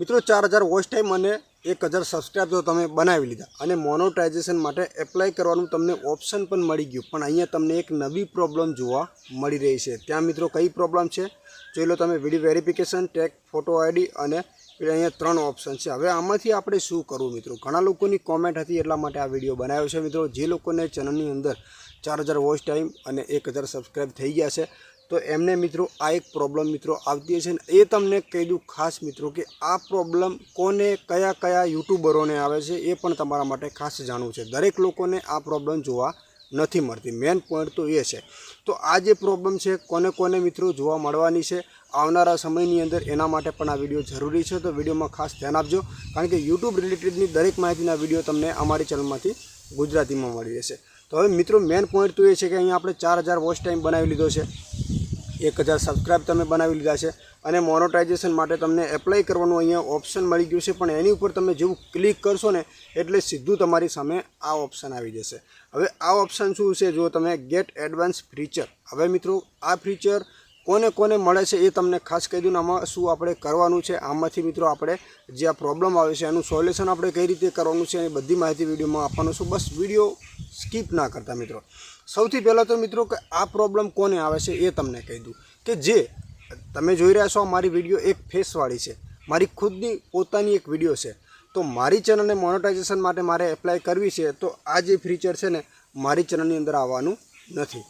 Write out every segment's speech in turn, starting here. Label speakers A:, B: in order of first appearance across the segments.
A: મિત્રો ચાર હજાર વોચ ટાઈમ અને એક હજાર સબસ્ક્રાઈબ તો તમે બનાવી લીધા. અને મોનોટાઇઝેશન માટે એપ્લાય કરવાનું તમને ઓપ્શન પણ મળી ગયું. પણ અહીંયા તમને એક નવી પ્રોબ્લેમ જોવા મળી રહી છે. ત્યાં મિત્રો કઈ પ્રોબ્લેમ છે? જોઈ લો તમે video verification take photo ID અને અહીંયા ત્રણ ઓપ્શન છે. હવે આમાંથી આપણે શું કરવું મિત્રો? ઘણા લોકોની કોમેન્ટ હતી એટલા માટે આ વીડિયો બનાવ્યો છે મિત્રો. જે લોકોને ચેનલની અંદર ચાર હજાર વોચ ટાઈમ અને એક હજાર સબસ્ક્રાઈબ થઈ ગયા છે તો એમને મિત્રો આ એક પ્રોબ્લેમ મિત્રો આવતી હશે ને એ તમને કહી દઉં ખાસ મિત્રો કે આ પ્રોબ્લેમ કોને કયા કયા યુટ્યુબરોને આવે છે એ પણ તમારા માટે ખાસ જાણવું છે. દરેક લોકોને આ પ્રોબ્લેમ જોવા નથી મળતી. મેન પોઈન્ટ તો એ છે. તો આ જે પ્રોબ્લેમ છે કોને કોને મિત્રો જોવા મળવાની છે આવનારા સમયની અંદર એના માટે પણ આ વીડિયો જરૂરી છે. તો વિડીયોમાં ખાસ ધ્યાન આપજો. કારણ કે યુટ્યુબ રિલેટેડની દરેક માહિતીના વીડિયો તમને અમારી ચેનલમાંથી ગુજરાતીમાં મળી રહેશે. તો હવે મિત્રો મેન પોઈન્ટ તો એ છે કે અહીંયા આપણે ચાર હજાર વોચ ટાઈમ બનાવી લીધો છે. એક હજાર સબસ્ક્રાઇબ તમે બનાવી લીધા છે અને મોનોટાઇઝેશન માટે તમને એપ્લાય કરવાનું અહીંયા ઓપ્શન મળી ગયું છે. પણ એની ઉપર તમે જેવું ક્લિક કરશો ને, એટલે સીધું તમારી સામે આ ઓપ્શન આવી જશે. હવે આ ઓપ્શન શું છે? જો તમે ગેટ એડવાન્સ ફીચર હવે મિત્રો આ ફીચર કોને કોને મળે છે એ તમને ખાસ કહી દઉં આમાં શું આપણે કરવાનું છે? આમાંથી મિત્રો આપણે જે આ પ્રોબ્લેમ આવે છે એનું સોલ્યુશન આપણે કઈ રીતે કરવાનું છે એ બધી માહિતી વિડીયોમાં આપવાનું છું. બસ વીડિયો સ્કીપ ના કરતા મિત્રો. સૌથી પહેલાં તો મિત્રો કે આ પ્રોબ્લેમ કોને આવે છે એ તમને કહી દઉં કે જે તમે જોઈ રહ્યા છો મારી વીડિયો એક ફેસવાળી છે. મારી ખુદની પોતાની એક વીડિયો છે. તો મારી ચેનલને મોનેટાઇઝેશન માટે મારે એપ્લાય કરવી છે તો આ જે ફીચર છે ને મારી ચેનલની અંદર આવવાનું નથી.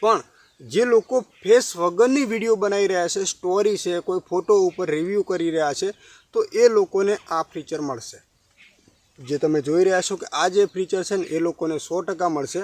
A: પણ જે લોકો ફેસ વગરની વીડિયો બનાવી રહ્યા છે સ્ટોરી છે, કોઈ ફોટો ઉપર રિવ્યૂ કરી રહ્યા છે, તો એ લોકોને આ ફીચર મળશે. જે તમે જોઈ રહ્યા છો કે આ જે ફીચર છે ને એ લોકોને સો ટકા મળશે.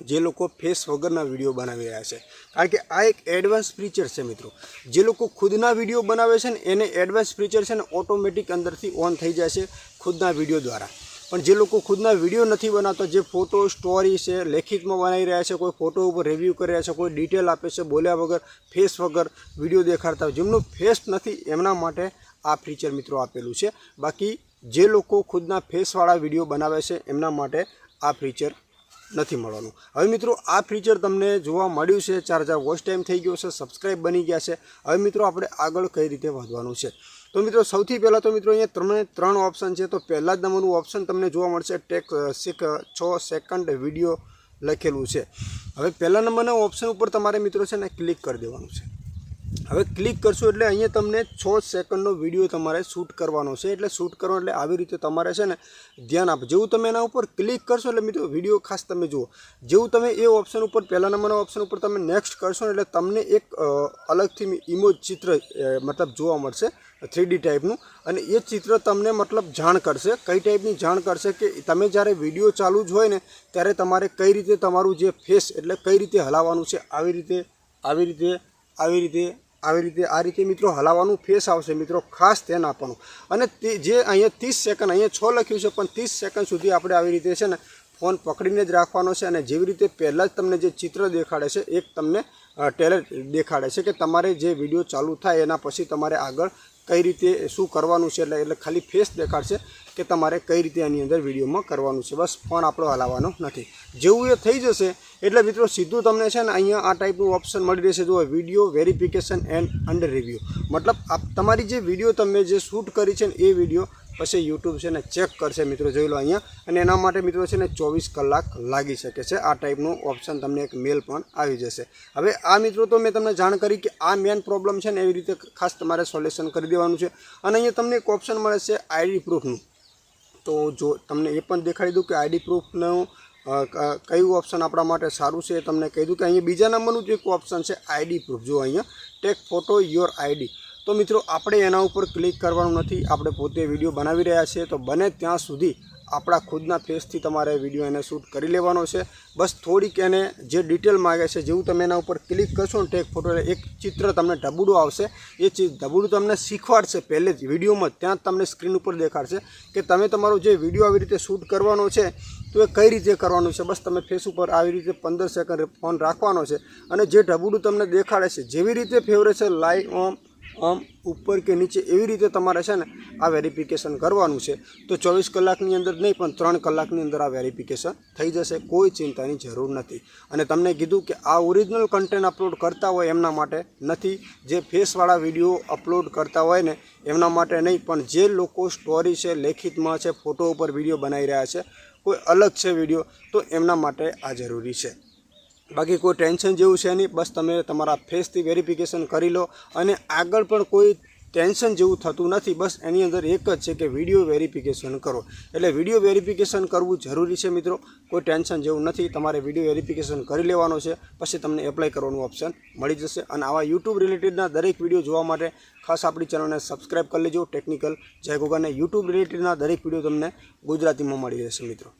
A: જે લોકો ફેસ વગરના વીડિયો બનાવી રહ્યા છે. કારણ કે આ એક એડવાન્સ ફીચર છે મિત્રો. જે લોકો ખુદના વીડિયો બનાવે છે ને, એને એડવાન્સ ફીચર છે ને ઓટોમેટિક અંદરથી ઓન થઈ જાય છે ખુદના વીડિયો દ્વારા. પણ જે લોકો ખુદના વીડિયો નથી બનાવતા, જે ફોટો સ્ટોરી છે, લેખિતમાં બનાવી રહ્યા છે, કોઈ ફોટો ઉપર રિવ્યૂ કરી રહ્યા છે, કોઈ ડિટેલ આપે છે, બોલ્યા વગર ફેસ વગર વીડિયો દેખાડતા જેમનું ફેસ નથી, એમના માટે આ ફીચર મિત્રો આપેલું છે. બાકી જે લોકો ખુદના ફેસવાળા વીડિયો બનાવે છે, એમના માટે આ ફીચર નથી મળવાનું. હવે મિત્રો, આ ફીચર તમને જોવા મળ્યું છે, ચાર હજાર વોચ ટાઈમ થઈ ગયો છે સબસ્ક્રાઈબ બની ગયા છે. હવે મિત્રો, આપણે આગળ કઈ રીતે વધવાનું છે? તો મિત્રો, સૌથી પહેલાં તો મિત્રો, અહીંયા તમને ત્રણ ઓપ્શન છે. તો પહેલાં જ નંબરનું ઓપ્શન તમને જોવા મળશે, ટેક સિક છ સેકન્ડ વીડિયો લખેલું છે. હવે પહેલા નંબરના ઓપ્શન ઉપર તમારે મિત્રો છે ને ક્લિક કરી દેવાનું છે. હવે ક્લિક કરશો એટલે અહીંયા તમને છ સેકન્ડનો વીડિયો તમારે શૂટ કરવાનો છે. એટલે શૂટ કરવાનો એટલે આવી રીતે તમારે છે ને ધ્યાન આપો. જેવું તમે એના ઉપર ક્લિક કરશો એટલે મિત્રો વીડિયો ખાસ તમે જુઓ. જેવું તમે એ ઓપ્શન ઉપર, પહેલા નંબરના ઓપ્શન ઉપર તમે નેક્સ્ટ કરશો એટલે તમને એક અલગથી ઇમોજ ચિત્ર મતલબ જોવા મળશે થ્રીડી ટાઈપનું અને એ ચિત્ર તમને મતલબ જાણ કરશે. કઈ ટાઈપની જાણ કરશે કે તમે જ્યારે વીડિયો ચાલુ જ હોય ને, ત્યારે તમારે કઈ રીતે તમારું જે ફેસ એટલે કઈ રીતે હલાવવાનું છે, આવી રીતે આવી રીતે આવી રીતે આવી રીતે આ રીતે મિત્રો હલાવવાનું ફેસ આવશે મિત્રો, ખાસ ધ્યાન આપવાનું. અને તે જે અહીંયા ત્રીસ સેકન્ડ અહીંયા છ લખ્યું છે, પણ ત્રીસ સેકન્ડ સુધી આપણે આવી રીતે છે ને ફોન પકડીને જ રાખવાનો છે અને જેવી રીતે પહેલાં જ તમને જે ચિત્ર દેખાડે છે, એક તમને ટેલર દેખાડે છે કે તમારે જે વીડિયો ચાલુ થાય એના પછી તમારે આગળ કઈ રીતે, શું કરવાનું છે એટલે એટલે ખાલી ફેસ દેખાડશે કે તમારે કઈ રીતે આની અંદર વિડીયોમાં કરવાનું છે. બસ, ફોન આપણો હલાવવાનો નથી. જેવું એ થઈ જશે, એટલે મિત્રો સીધું તમને છે ને અહીંયા આ ટાઈપનું ઓપ્શન મળી રહેશે. જુઓ video verification and under review મતલબ તમારી જે વીડિયો તમે જે શૂટ કરી છે ને એ વીડિયો પછી યુટ્યુબ છે ને ચેક કરશે મિત્રો, જોઈ લો અહીંયા. અને એના માટે મિત્રો છે ને ચોવીસ કલાક લાગી શકે છે. આ ટાઈપનું ઓપ્શન તમને એક મેલ પણ આવી જશે. હવે આ મિત્રો તો મેં તમને જાણ કરી કે આ મેન પ્રોબ્લેમ છે ને એવી રીતે ખાસ તમારે સોલ્યુશન કરી દેવાનું છે. અને અહીંયા તમને એક ઓપ્શન મળે છે આઈડી પ્રૂફનું તો જો તમને એ પણ દેખાડી દઉં કે આઈડી પ્રૂફનું કયું ઓપ્શન આપણા માટે સારું છે તમને કહી દઉં કે અહીંયા બીજા નંબરનું જ એક ઓપ્શન છે આઈડી પ્રૂફ જો અહીંયા ટેક ફોટો યોર આઈડી તો મિત્રો, આપણે એના ઉપર ક્લિક કરવાનું નથી. આપણે પોતે વીડિયો બનાવી રહ્યા છીએ. તો બને ત્યાં સુધી આપણા ખુદના ફેસથી તમારે વીડિયો એને શૂટ કરી લેવાનો છે. બસ થોડીક એને જે ડિટેલ માગે છે, જેવું તમે એના ઉપર ક્લિક કરશો ને ટેક ફોટો, એક ચિત્ર તમને ઢબુડું આવશે. એ ચી ઢબુડું તમને શીખવાડશે પહેલે જ વિડીયોમાં, ત્યાં તમને સ્ક્રીન ઉપર દેખાડશે કે તમે તમારો જે વીડિયો આવી રીતે શૂટ કરવાનો છે, તો એ કઈ રીતે કરવાનું છે. બસ તમે ફેસ ઉપર આવી રીતે પંદર સેકન્ડ ફોન રાખવાનો છે અને જે ઢબુડું તમને દેખાડે છે, જેવી રીતે ફેવરે છે લાઈવ ઓમ આમ ઉપર કે નીચે એવી રીતે તમારે છે ને આ વેરિફિકેશન કરવાનું છે. તો ચોવીસ કલાકની અંદર નહીં, પણ ત્રણ કલાકની અંદર આ વેરિફિકેશન થઈ જશે. કોઈ ચિંતાની જરૂર નથી. અને તમને કીધું કે આ ઓરિજિનલ કન્ટેન્ટ અપલોડ કરતા હોય એમના માટે નથી. જે ફેસવાળા વીડિયો અપલોડ કરતા હોય ને એમના માટે નહીં, પણ જે લોકો સ્ટોરી છે, લેખિતમાં છે ફોટો ઉપર વીડિયો બનાવી રહ્યા છે, કોઈ અલગ છે વીડિયો, તો એમના માટે આ જરૂરી છે. બાકી કોઈ ટેન્શન જેવું છે નહીં. બસ તમે તમારા ફેસથી વેરિફિકેશન કરી લો અને આગળ પણ કોઈ ટેન્શન જેવું થતું નથી. બસ એની અંદર એક જ છે કે વીડિયો વેરિફિકેશન કરો. એટલે વીડિયો વેરિફિકેશન કરવું જરૂરી છે મિત્રો. કોઈ ટેન્શન જેવું નથી. તમારે વીડિયો વેરિફિકેશન કરી લેવાનો છે. પછી તમને એપ્લાય કરવાનું ઓપ્શન મળી જશે. અને આવા યુટ્યુબ રિલેટેડના દરેક વીડિયો જોવા માટે ખાસ આપણી ચેનલને સબસ્ક્રાઈબ કરી લેજો. ટેકનિકલ જય ગોગાને યુટ્યુબ રિલેટેડના દરેક વીડિયો તમને ગુજરાતીમાં મળી રહેશે મિત્રો.